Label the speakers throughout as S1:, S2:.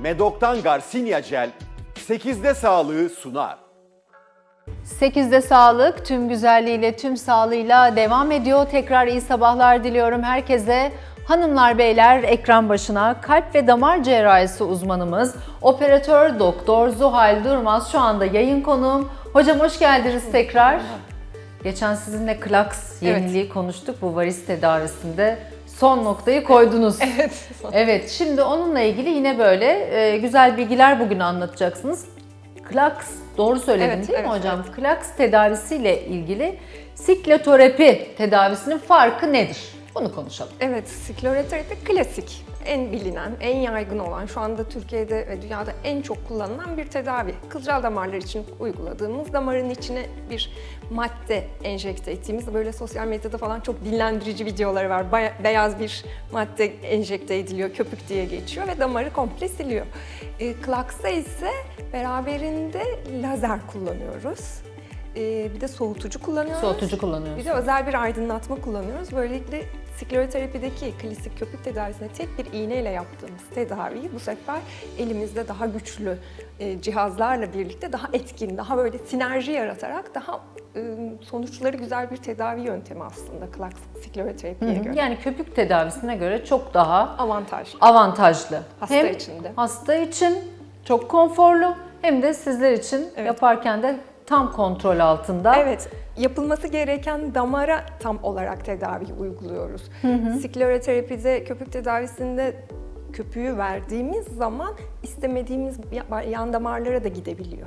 S1: Medok'tan Garcinia Gel 8'de sağlığı sunar.
S2: 8'de sağlık tüm güzelliğiyle, tüm sağlığıyla devam ediyor. Tekrar iyi sabahlar diliyorum herkese. Hanımlar beyler ekran başına kalp ve damar cerrahisi uzmanımız operatör doktor Zuhal Durmaz şu anda yayın konuğum. Hocam hoş geldiniz tekrar. Geçen sizinle klaks yeniliği konuştuk bu varis tedavisinde. Son noktayı koydunuz.
S3: Evet.
S2: Evet, şimdi onunla ilgili yine böyle e, güzel bilgiler bugün anlatacaksınız. Klaks, doğru söyledim
S3: Evet,
S2: değil mi
S3: evet,
S2: hocam? Klaks tedavisiyle ilgili sikloterapi tedavisinin farkı nedir? Bunu konuşalım.
S3: Evet, skleroterapi klasik, en bilinen, en yaygın olan, şu anda Türkiye'de ve dünyada en çok kullanılan bir tedavi. Kılcal damarlar için uyguladığımız damarın içine bir madde enjekte ettiğimiz, böyle sosyal medyada falan çok dinlendirici videoları var. Baya- beyaz bir madde enjekte ediliyor, köpük diye geçiyor ve damarı komple siliyor. E, Klaks'ta ise beraberinde lazer kullanıyoruz. E, bir de soğutucu kullanıyoruz.
S2: Soğutucu
S3: Bir
S2: kullanıyorsunuz.
S3: de özel bir aydınlatma kullanıyoruz. Böylelikle skleroterapideki klasik köpük tedavisine tek bir iğneyle yaptığımız tedaviyi bu sefer elimizde daha güçlü e, cihazlarla birlikte daha etkin, daha böyle sinerji yaratarak daha e, sonuçları güzel bir tedavi yöntemi aslında klasik skleroterapiye göre.
S2: Yani köpük tedavisine göre çok daha
S3: Avantaj.
S2: avantajlı.
S3: Hasta
S2: hem
S3: için de.
S2: hasta için çok konforlu hem de sizler için
S3: Evet.
S2: yaparken de tam kontrol altında.
S3: Evet, yapılması gereken damara tam olarak tedavi uyguluyoruz. Skleroterapide, köpük tedavisinde köpüğü verdiğimiz zaman istemediğimiz ya- yan damarlara da gidebiliyor.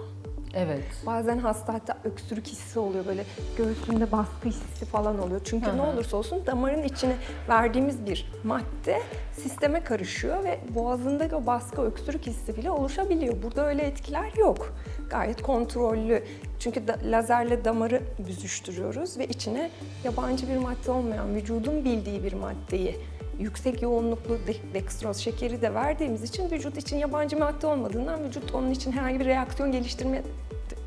S2: Evet.
S3: Bazen hasta hatta öksürük hissi oluyor böyle göğsünde baskı hissi falan oluyor. Çünkü
S2: Hı
S3: ne
S2: hı.
S3: olursa olsun damarın içine verdiğimiz bir madde sisteme karışıyor ve boğazındaki o baskı öksürük hissi bile oluşabiliyor. Burada öyle etkiler yok. Gayet kontrollü. Çünkü da- lazerle damarı büzüştürüyoruz ve içine yabancı bir madde olmayan, vücudun bildiği bir maddeyi yüksek yoğunluklu de- dextroz şekeri de verdiğimiz için vücut için yabancı madde olmadığından vücut onun için herhangi bir reaksiyon geliştirme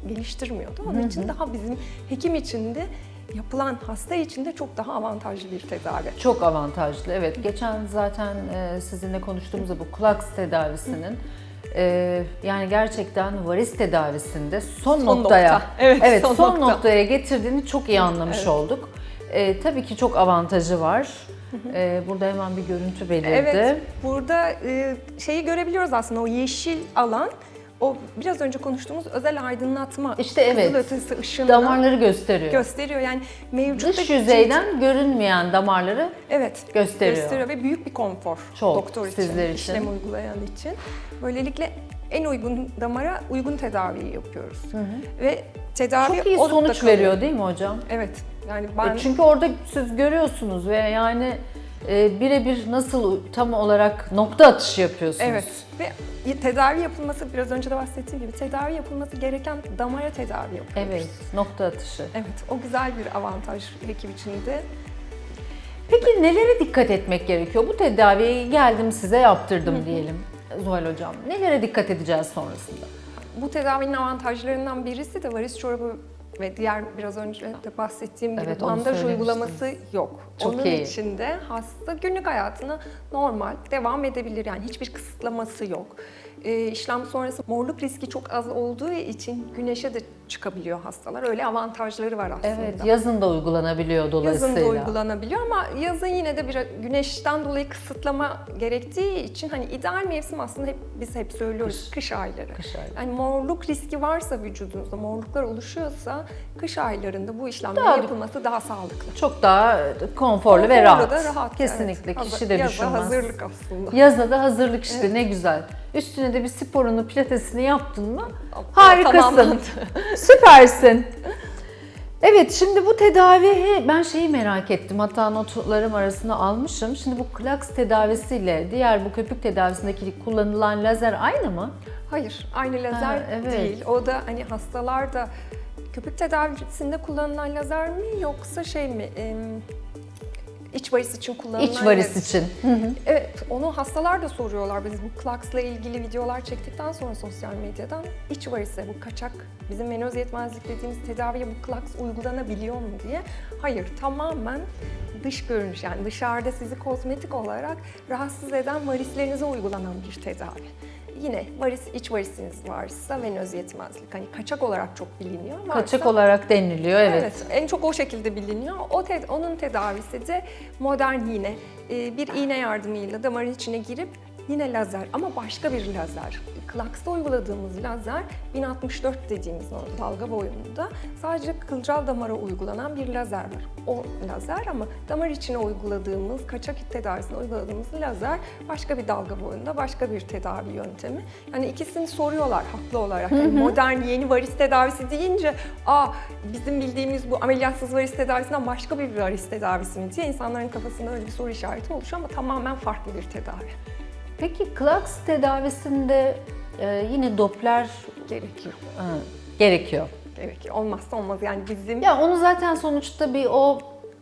S3: geliştirmiyordu. Onun için daha bizim hekim için de yapılan hasta için de çok daha avantajlı bir tedavi.
S2: Çok avantajlı. Evet. Geçen zaten sizinle konuştuğumuzda bu klaks tedavisinin e, yani gerçekten varis tedavisinde son,
S3: Son
S2: noktaya
S3: nokta. Evet,
S2: son,
S3: son nokta.
S2: noktaya getirdiğini çok iyi anlamış
S3: Evet.
S2: olduk. E, tabii ki çok avantajı var. E, burada hemen bir görüntü belirdi.
S3: Evet, burada e, şeyi görebiliyoruz aslında o yeşil alan o biraz önce konuştuğumuz özel aydınlatma.
S2: İşte evet.
S3: Ötesi ışığını
S2: Damarları gösteriyor.
S3: gösteriyor. Yani mevcut
S2: Dış yüzeyden görünmeyen damarları
S3: Evet.
S2: gösteriyor.
S3: ve büyük bir konfor
S2: Çok,
S3: doktor için,
S2: sizler için.
S3: işlem uygulayan için. Böylelikle en uygun damara uygun tedaviyi yapıyoruz. Ve tedavi
S2: çok iyi sonuç veriyor değil mi hocam?
S3: Evet. Yani ben
S2: E Çünkü orada siz görüyorsunuz ve yani e, birebir nasıl tam olarak nokta atışı yapıyorsunuz.
S3: Evet ve tedavi yapılması biraz önce de bahsettiğim gibi tedavi yapılması gereken damara tedavi yapıyoruz.
S2: Evet, nokta atışı.
S3: Evet, o güzel bir avantaj hekim için de.
S2: Peki nelere dikkat etmek gerekiyor? Bu tedaviyi geldim size yaptırdım diyelim Zuhal Hocam. Nelere dikkat edeceğiz sonrasında?
S3: Bu tedavinin avantajlarından birisi de varis çorabı ve diğer biraz önce de bahsettiğim gibi
S2: Evet,
S3: bandaj uygulaması yok.
S2: Çok
S3: Onun
S2: iyi.
S3: için de hasta günlük hayatına normal devam edebilir. Yani hiçbir kısıtlaması yok. Ee, işlem sonrası morluk riski çok az olduğu için güneşe de çıkabiliyor hastalar. Öyle avantajları var aslında.
S2: Evet, yazın da uygulanabiliyor dolayısıyla.
S3: Yazın da uygulanabiliyor ama yazın yine de bir güneşten dolayı kısıtlama gerektiği için hani ideal mevsim aslında hep biz hep söylüyoruz kış, ayları.
S2: Kış ayları.
S3: Yani morluk riski varsa vücudunuzda, morluklar oluşuyorsa kış aylarında bu işlemlerin
S2: Daha-
S3: yapılması daha sağlıklı.
S2: Çok daha konforlu ve
S3: Konforlu
S2: rahat.
S3: da rahat,
S2: Kesinlikle
S3: evet.
S2: kişi de
S3: Yaza
S2: düşünmez.
S3: hazırlık aslında.
S2: Yazda da hazırlık işte ne güzel. Üstüne de bir sporunu, pilatesini yaptın mı harikasın. Süpersin. Evet şimdi bu tedavi ben şeyi merak ettim hatta notlarım arasına almışım. Şimdi bu klaks tedavisiyle diğer bu köpük tedavisindeki kullanılan lazer aynı mı?
S3: Hayır, aynı lazer
S2: Ha, evet.
S3: değil. O da hani hastalarda köpük tedavisinde kullanılan lazer mi yoksa şey mi? İç varis için kullanılan
S2: İç varis
S3: lazer.
S2: için.
S3: Evet, onu hastalar da soruyorlar. Biz bu Klaks'la ilgili videolar çektikten sonra sosyal medyadan iç varise, bu kaçak, bizim menoz yetmezlik dediğimiz tedaviye bu Klaks uygulanabiliyor mu diye. Hayır, tamamen dış görünüş yani dışarıda sizi kozmetik olarak rahatsız eden varislerinize uygulanan bir tedavi. Yine varis, iç varisiniz varsa venöz yetmezlik. Hani kaçak olarak çok biliniyor. Varsa,
S2: Kaçak olarak deniliyor evet.
S3: Evet, en çok o şekilde biliniyor. O te- onun tedavisi de modern iğne. Ee, bir iğne yardımıyla damarın içine girip yine lazer ama başka bir lazer. Klaks'ta uyguladığımız lazer 1064 dediğimiz dalga boyunda sadece kılcal damara uygulanan bir lazer var. O lazer ama damar içine uyguladığımız, kaçak tedavisine uyguladığımız lazer başka bir dalga boyunda, başka bir tedavi yöntemi. Yani ikisini soruyorlar haklı olarak. Yani modern yeni varis tedavisi deyince, aa bizim bildiğimiz bu ameliyatsız varis tedavisinden başka bir varis tedavisi mi diye insanların kafasında öyle bir soru işareti oluşuyor ama tamamen farklı bir tedavi.
S2: Peki klaks tedavisinde e, yine Doppler
S3: Gerekiyor.
S2: e, gerekiyor.
S3: Gerekiyor. Olmazsa olmaz. Yani bizim
S2: Ya onu zaten sonuçta bir o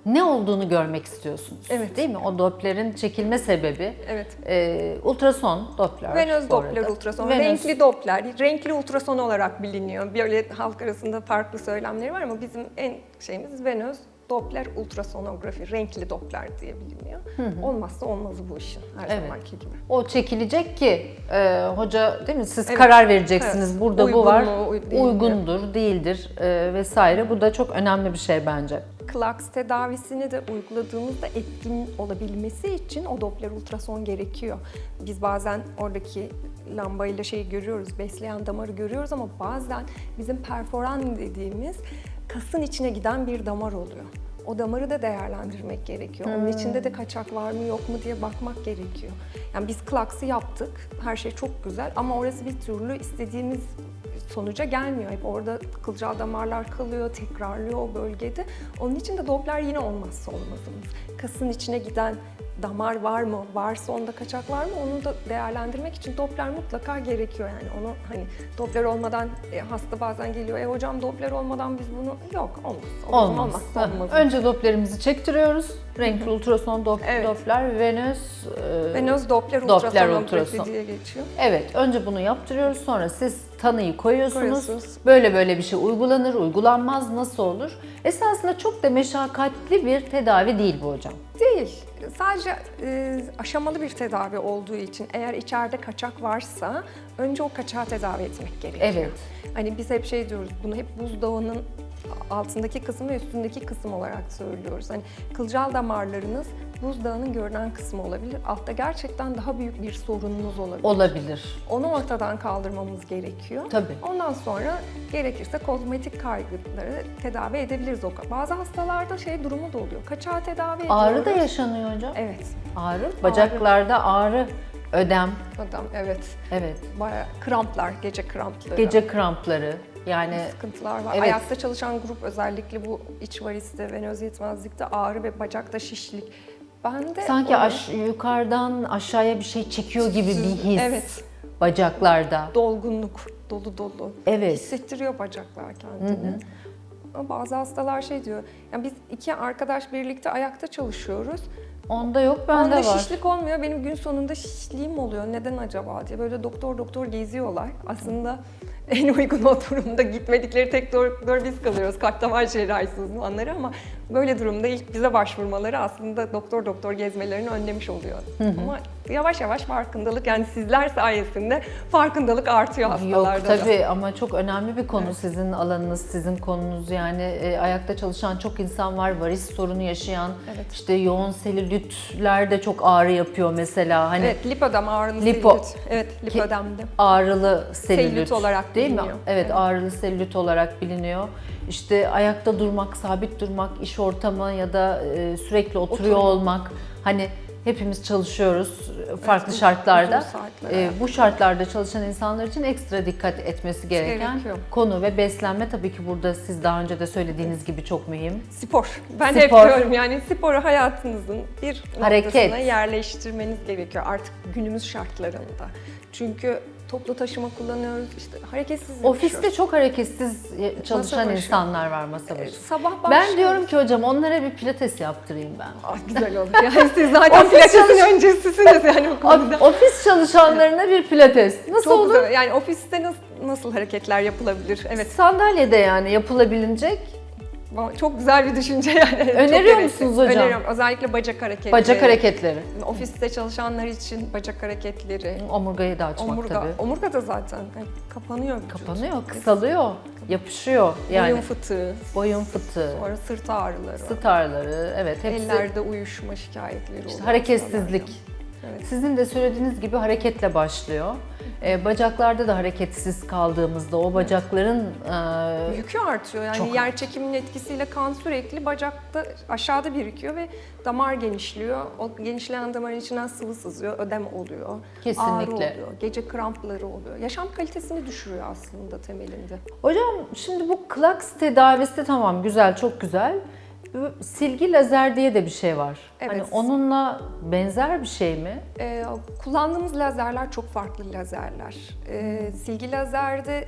S2: ne olduğunu görmek istiyorsunuz.
S3: Evet.
S2: Değil mi? O Doppler'in çekilme sebebi
S3: evet.
S2: e, ultrason Doppler.
S3: Venöz. Doppler ultrason,
S2: Venöz-
S3: renkli Doppler, renkli ultrason olarak biliniyor. Böyle halk arasında farklı söylemleri var ama bizim en şeyimiz venöz Doppler ultrasonografi, renkli Doppler diye biliniyor. Olmazsa olmazı bu işin her
S2: Evet.
S3: zamanki gibi.
S2: O çekilecek ki e, hoca değil mi siz
S3: Evet.
S2: karar vereceksiniz.
S3: Evet.
S2: Burada
S3: Uygun
S2: bu var.
S3: mu, uy- değil mi?
S2: uygundur, değildir e, vesaire. Bu da çok önemli bir şey bence.
S3: Klaks tedavisini de uyguladığımızda etkin olabilmesi için o Doppler ultrason gerekiyor. Biz bazen oradaki lambayla şeyi görüyoruz, besleyen damarı görüyoruz ama bazen bizim perforan dediğimiz kasın içine giden bir damar oluyor. O damarı da değerlendirmek gerekiyor. Onun içinde de kaçak var mı yok mu diye bakmak gerekiyor. Yani biz klaksı yaptık, her şey çok güzel ama orası bir türlü istediğimiz sonuca gelmiyor. Hep orada kılcal damarlar kalıyor, tekrarlıyor o bölgede. Onun için de Doppler yine olmazsa olmazımız. Kasın içine giden damar var mı? Varsa onda kaçak var mı? Onu da değerlendirmek için Doppler mutlaka gerekiyor yani. Onu hani Doppler olmadan e, hasta bazen geliyor. E hocam Doppler olmadan biz bunu yok olmaz. Olmaz.
S2: Olmaz. Ha,
S3: olmaz.
S2: Önce Doppler'imizi çektiriyoruz. Renkli ultrason Dop-
S3: Evet.
S2: Doppler, Venöz. e,
S3: Venöz Doppler,
S2: Doppler
S3: ultrasonografi
S2: ultrason.
S3: diye geçiyor.
S2: Evet, önce bunu yaptırıyoruz. Sonra siz tanıyı koyuyorsunuz.
S3: Koyuyorsunuz.
S2: Böyle böyle bir şey uygulanır, uygulanmaz, nasıl olur? Esasında çok da meşakkatli bir tedavi değil bu hocam.
S3: Değil. Sadece e, aşamalı bir tedavi olduğu için eğer içeride kaçak varsa önce o kaçağı tedavi etmek gerekiyor.
S2: Evet.
S3: Hani biz hep şey diyoruz, bunu hep buzdağının altındaki kısım ve üstündeki kısım olarak söylüyoruz. Hani kılcal damarlarınız buzdağının görünen kısmı olabilir. Altta gerçekten daha büyük bir sorununuz olabilir.
S2: Olabilir.
S3: Onu ortadan kaldırmamız gerekiyor.
S2: Tabii.
S3: Ondan sonra gerekirse kozmetik kaygıları tedavi edebiliriz. o Bazı hastalarda şey durumu da oluyor. Kaçağı tedavi ediyoruz.
S2: Ağrı da yaşanıyor hocam.
S3: Evet.
S2: Ağrı, bacaklarda ağrı, ödem,
S3: Adam evet.
S2: evet.
S3: Bayağı kramplar, gece krampları.
S2: Gece krampları. Yani
S3: sıkıntılar var.
S2: Evet.
S3: Ayakta çalışan grup özellikle bu iç variste, venöz yetmezlikte ağrı ve bacakta şişlik. Ben de
S2: sanki
S3: onu
S2: aş- yukarıdan aşağıya bir şey çekiyor gibi bir his.
S3: Evet.
S2: Bacaklarda.
S3: dolgunluk, dolu dolu
S2: Evet.
S3: hissettiriyor bacaklar kendini. Ama bazı hastalar şey diyor, yani biz iki arkadaş birlikte ayakta çalışıyoruz.
S2: Onda yok, bende
S3: Onda
S2: var.
S3: şişlik olmuyor, benim gün sonunda şişliğim oluyor. Neden acaba diye böyle doktor doktor geziyorlar. Aslında en uygun oturumda gitmedikleri tek doktor biz kalıyoruz. Kalp damar cerrahisi uzmanları ama böyle durumda ilk bize başvurmaları aslında doktor doktor gezmelerini önlemiş oluyor. Ama yavaş yavaş farkındalık yani sizler sayesinde farkındalık artıyor
S2: Yok
S3: hastalarda da.
S2: tabii ama çok önemli bir konu sizin alanınız, sizin konunuz yani e, ayakta çalışan çok insan var, varis sorunu yaşayan,
S3: Evet.
S2: işte yoğun selülitler de çok ağrı yapıyor mesela hani
S3: Evet, lipödem ağrılı
S2: Lipo-
S3: selülit. Evet, lipödemde.
S2: ağrılı selülit,
S3: Selülit olarak
S2: değil mi?
S3: biliniyor.
S2: Evet,
S3: Evet.
S2: ağrılı selülit olarak biliniyor. İşte ayakta durmak, sabit durmak, iş ortamı ya da e, sürekli oturuyor
S3: Oturma.
S2: olmak hani hepimiz çalışıyoruz e, farklı
S3: uzun-
S2: şartlarda.
S3: uzun saatler,
S2: E,
S3: evet.
S2: bu şartlarda çalışan insanlar için ekstra dikkat etmesi gereken
S3: Gerekiyor.
S2: konu ve beslenme tabii ki burada siz daha önce de söylediğiniz gibi çok mühim.
S3: Spor. Ben
S2: Spor.
S3: hep diyorum yani sporu hayatınızın bir
S2: Hareket.
S3: noktasına yerleştirmeniz gerekiyor artık günümüz şartlarında. Çünkü toplu taşıma kullanıyoruz, işte hareketsiz
S2: Ofiste
S3: yaşıyoruz.
S2: çok hareketsiz çalışan
S3: başı.
S2: insanlar var masa
S3: Ee,
S2: başı.
S3: Sabah
S2: Ben
S3: başlıyoruz.
S2: diyorum ki hocam onlara bir pilates yaptırayım ben.
S3: Ah, güzel olur. Yani siz zaten pilatesin
S2: çalış-
S3: öncesisiniz yani bu konuda.
S2: Of- Ofis çalışanlarına bir pilates. Nasıl
S3: Çok
S2: olur?
S3: güzel. Yani ofiste nasıl, nasıl hareketler yapılabilir? Evet.
S2: Sandalyede yani yapılabilecek
S3: Va- Çok güzel bir düşünce yani.
S2: Öneriyor musunuz hocam?
S3: Öneriyorum. Özellikle bacak hareketleri.
S2: Bacak hareketleri.
S3: Ofiste çalışanlar için bacak hareketleri.
S2: Omurgayı da açmak
S3: Omurga.
S2: tabii.
S3: Omurga da zaten yani kapanıyor. vücut.
S2: Kapanıyor, kısalıyor, yapışıyor. Yani
S3: Boyun fıtığı,
S2: boyun fıtığı,
S3: sonra sırt ağrıları,
S2: sırt ağrıları, evet hepsi
S3: ellerde uyuşma şikayetleri
S2: işte
S3: oluyor
S2: hareketsizlik.
S3: hastalarda. Evet.
S2: Sizin de söylediğiniz gibi hareketle başlıyor. Ee, bacaklarda da hareketsiz kaldığımızda o bacakların e,
S3: Yükü artıyor yani
S2: Çok
S3: yer çekiminin etkisiyle kan sürekli bacakta aşağıda birikiyor ve damar genişliyor. O genişleyen damarın içinden sıvı sızıyor, ödem oluyor. Ağrı
S2: Kesinlikle.
S3: oluyor, gece krampları oluyor. Yaşam kalitesini düşürüyor aslında temelinde.
S2: Hocam şimdi bu klaks tedavisi tamam güzel, çok güzel. Silgi lazer diye de bir şey var. Hani
S3: Evet.
S2: onunla benzer bir şey mi?
S3: Ee, kullandığımız lazerler çok farklı lazerler. Ee, silgi lazerde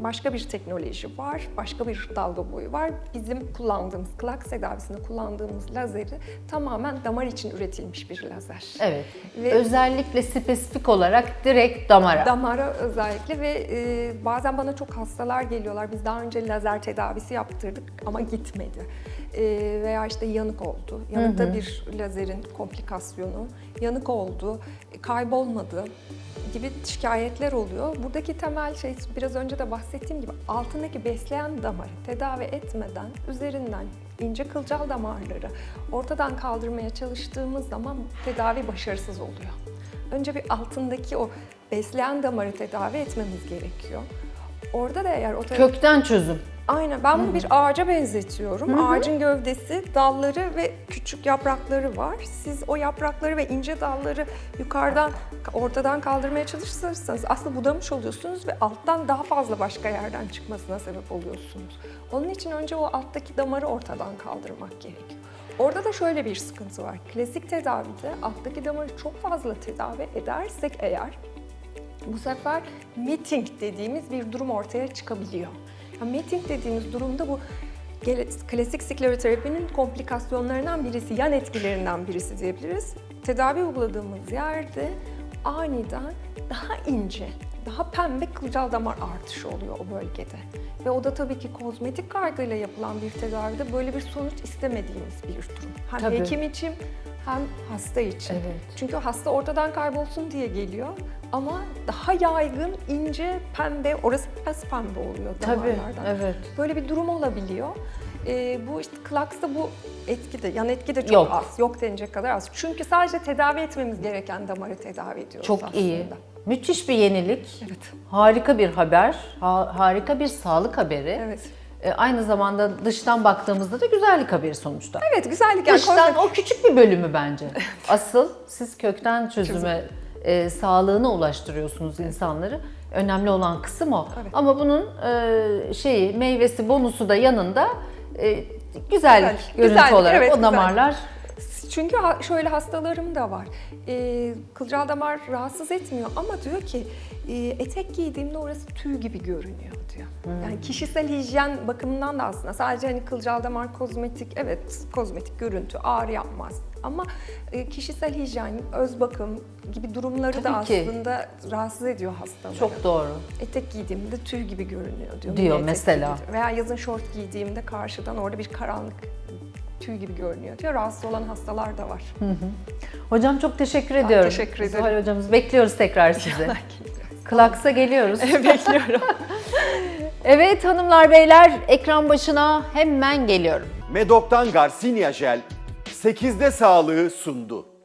S3: başka bir teknoloji var, başka bir dalga boyu var. Bizim kullandığımız, klaks tedavisinde kullandığımız lazeri tamamen damar için üretilmiş bir lazer.
S2: Evet.
S3: Ve-
S2: Özellikle spesifik olarak direkt damara.
S3: Damara özellikle ve e, bazen bana çok hastalar geliyorlar. Biz daha önce lazer tedavisi yaptırdık ama gitmedi. E, veya işte yanık oldu. Yanıkta bir lazerin komplikasyonu. Yanık oldu, e, kaybolmadı gibi şikayetler oluyor. Buradaki temel şey biraz önce de bahsettiğim gibi altındaki besleyen damarı tedavi etmeden üzerinden ince kılcal damarları ortadan kaldırmaya çalıştığımız zaman tedavi başarısız oluyor. Önce bir altındaki o besleyen damarı tedavi etmemiz gerekiyor. Orada da eğer o te-
S2: Kökten çözüm.
S3: Aynen ben bunu bir ağaca benzetiyorum. Ağacın gövdesi, dalları ve küçük yaprakları var. Siz o yaprakları ve ince dalları yukarıdan, ortadan kaldırmaya çalışırsanız aslında budamış oluyorsunuz ve alttan daha fazla başka yerden çıkmasına sebep oluyorsunuz. Onun için önce o alttaki damarı ortadan kaldırmak gerekiyor. Orada da şöyle bir sıkıntı var. Klasik tedavide alttaki damarı çok fazla tedavi edersek eğer bu sefer meeting dediğimiz bir durum ortaya çıkabiliyor. Meeting dediğimiz durumda bu klasik skleroterapinin komplikasyonlarından birisi, yan etkilerinden birisi diyebiliriz. Tedavi uyguladığımız yerde aniden daha ince, daha pembe kılcal damar artışı oluyor o bölgede. Ve o da tabii ki kozmetik kaygıyla yapılan bir tedavide böyle bir sonuç istemediğimiz bir durum. Hem
S2: Tabii.
S3: hekim için hem hasta için.
S2: Evet.
S3: Çünkü hasta ortadan kaybolsun diye geliyor ama daha yaygın, ince, pembe, orası pes pembe oluyor
S2: Tabii,
S3: damarlardan.
S2: evet.
S3: Böyle bir durum olabiliyor. Ee, bu işte Klax'ta bu etki de, yan etki de çok
S2: Yok.
S3: az. Yok denecek kadar az. Çünkü sadece tedavi etmemiz gereken damarı tedavi ediyoruz
S2: Çok
S3: aslında.
S2: iyi. Müthiş bir yenilik.
S3: Evet.
S2: Harika bir haber. ha- harika bir sağlık haberi.
S3: Evet.
S2: E, aynı zamanda dıştan baktığımızda da güzellik haberi sonuçta.
S3: Evet, güzellik. Yani
S2: Dıştan o küçük bir bölümü bence. Asıl siz kökten çözüme, e, sağlığına ulaştırıyorsunuz insanları. Önemli olan kısım o.
S3: Evet.
S2: Ama bunun e, şeyi, meyvesi, bonusu da yanında e, güzellik,
S3: Güzel,
S2: görüntü
S3: güzellik,
S2: olarak
S3: evet,
S2: o damarlar
S3: Çünkü şöyle hastalarım da var. Ee, kılcal damar rahatsız etmiyor ama diyor ki e, etek giydiğimde orası tüy gibi görünüyor diyor. Yani kişisel hijyen bakımından da aslında sadece hani kılcal damar kozmetik evet kozmetik görüntü ağrı yapmaz. Ama e, kişisel hijyen, öz bakım gibi durumları da
S2: Tabii ki.
S3: aslında rahatsız ediyor hastaları.
S2: çok doğru.
S3: Etek giydiğimde tüy gibi görünüyor diyor.
S2: Diyor mesela.
S3: gibi. Veya yazın şort giydiğimde karşıdan orada bir karanlık tüy gibi görünüyor diyor. Rahatsız olan hastalar da var.
S2: Hocam çok teşekkür ediyorum.
S3: teşekkür ederim.
S2: Zuhal hocamız bekliyoruz tekrar sizi. Klaks'a geliyoruz.
S3: Bekliyorum.
S2: evet hanımlar beyler ekran başına hemen geliyorum.
S1: Medok'tan Garcinia Jel 8'de sağlığı sundu.